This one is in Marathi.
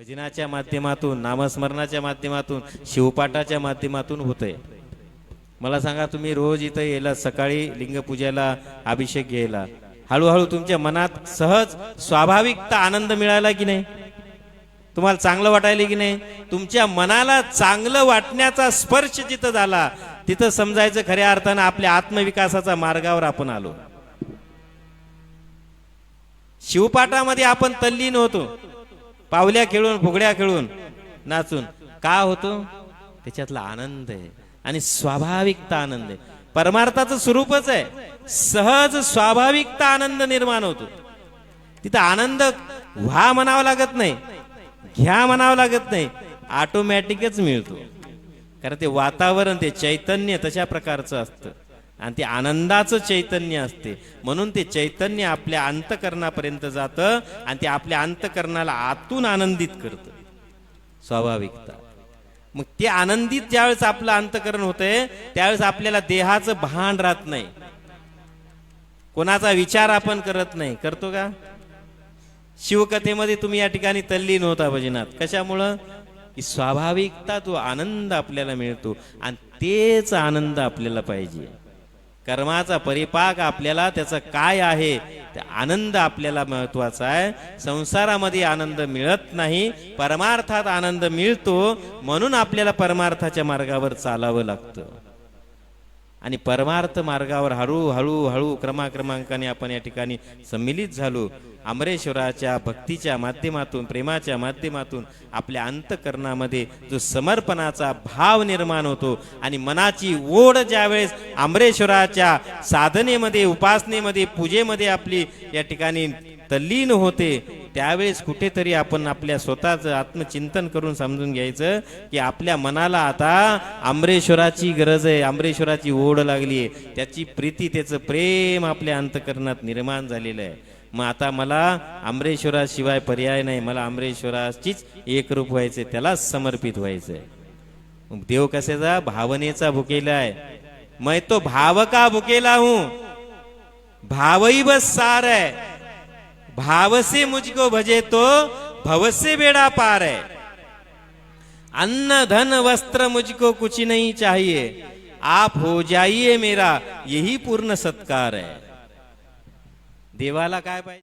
भजनाच्या माध्यमातून नामस्मरणाच्या माध्यमातून शिवपाठाच्या माध्यमातून होतंय. मला सांगा तुम्ही रोज इथं येला सकाळी लिंगपूजेला अभिषेक घ्यायला हळूहळू तुमच्या मनात सहज स्वाभाविकता आनंद मिळाला की नाही? तुम्हाला चांगलं वाटायला की नाही? तुमच्या मनाला चांगलं वाटण्याचा स्पर्श जिथं झाला तिथं समजायचं खऱ्या अर्थानं आपल्या आत्मविकासाचा मार्गावर आपण आलो. शिवपाठामध्ये आपण तल्लीन होतो. पावल्या खेळून फुगड्या खेळून नाचून. का होतो? त्याच्यातला आनंद आहे आणि स्वाभाविकता आनंद आहे. परमार्थाचं स्वरूपच आहे. सहज स्वाभाविकता आनंद निर्माण होतो. तिथं आनंद व्हा म्हणावा लागत नाही घ्या म्हणावं लागत नाही ऑटोमॅटिकच मिळतो. कारण ते वातावरण ते चैतन्य तशा प्रकारचं असतं. आणि ते आनंदाचं चैतन्य असते. म्हणून ते चैतन्य आपल्या अंतकरणापर्यंत जातं आणि ते आपल्या अंतकरणाला आतून आनंदित करतं. स्वाभाविकता. मग ते आनंदित ज्यावेळेस आपलं अंतकरण होतंय त्यावेळेस आपल्याला देहाचं भान राहत नाही. कोणाचा विचार आपण करत नाही. करतो का? शिवकथेमध्ये तुम्ही या ठिकाणी तल्लीन होता भजनात. कशामुळं? की स्वाभाविकता तो आनंद आपल्याला मिळतो आणि तेच आनंद आपल्याला पाहिजे. कर्माचा परिपाक आपल्याला त्याचं काय आहे ते आनंद आपल्याला महत्त्वाचा आहे. संसारामध्ये आनंद मिळत नाही परमार्थात आनंद मिळतो म्हणून आपल्याला परमार्थाच्या मार्गावर चालावं लागतं. आणि परमार्थ मार्गावर हळूहळू हळू क्रमाक्रमांकाने आपण या ठिकाणी सम्मिलित झालो. अमरेश्वराच्या भक्तीच्या माध्यमातून प्रेमाच्या माध्यमातून आपल्या अंतकरणामध्ये जो समर्पणाचा भाव निर्माण होतो आणि मनाची ओढ ज्यावेळेस अमरेश्वराच्या साधनेमध्ये उपासनेमध्ये पूजेमध्ये आपली या ठिकाणी तल्लीन होते त्यावेळेस कुठेतरी आपण आपल्या स्वतःचं आत्मचिंतन करून समजून घ्यायचं की आपल्या मनाला आता आंबरेश्वराची गरज आहे आंबरेश्वराची ओढ लागली आहे. त्याची प्रीती त्याचं प्रेम आपल्या अंतकरणात निर्माण झालेलं आहे. मग आता मला आंबरेश्वराशिवाय पर्याय नाही. मला आंबरेश्वराचीच एकरूप व्हायचंय त्यालाच समर्पित व्हायचंय. देव कशाचा? भावनेचा भुकेला आहे. मैं तो भाव का भुकेला हूं. भावही बस सार आहे. भाव से मुझको भजे तो भव से बेड़ा पार है। अन्न धन वस्त्र मुझको कुछ नहीं चाहिए। आप हो जाइए मेरा यही पूर्ण सत्कार है। देवाला काय पाहिजे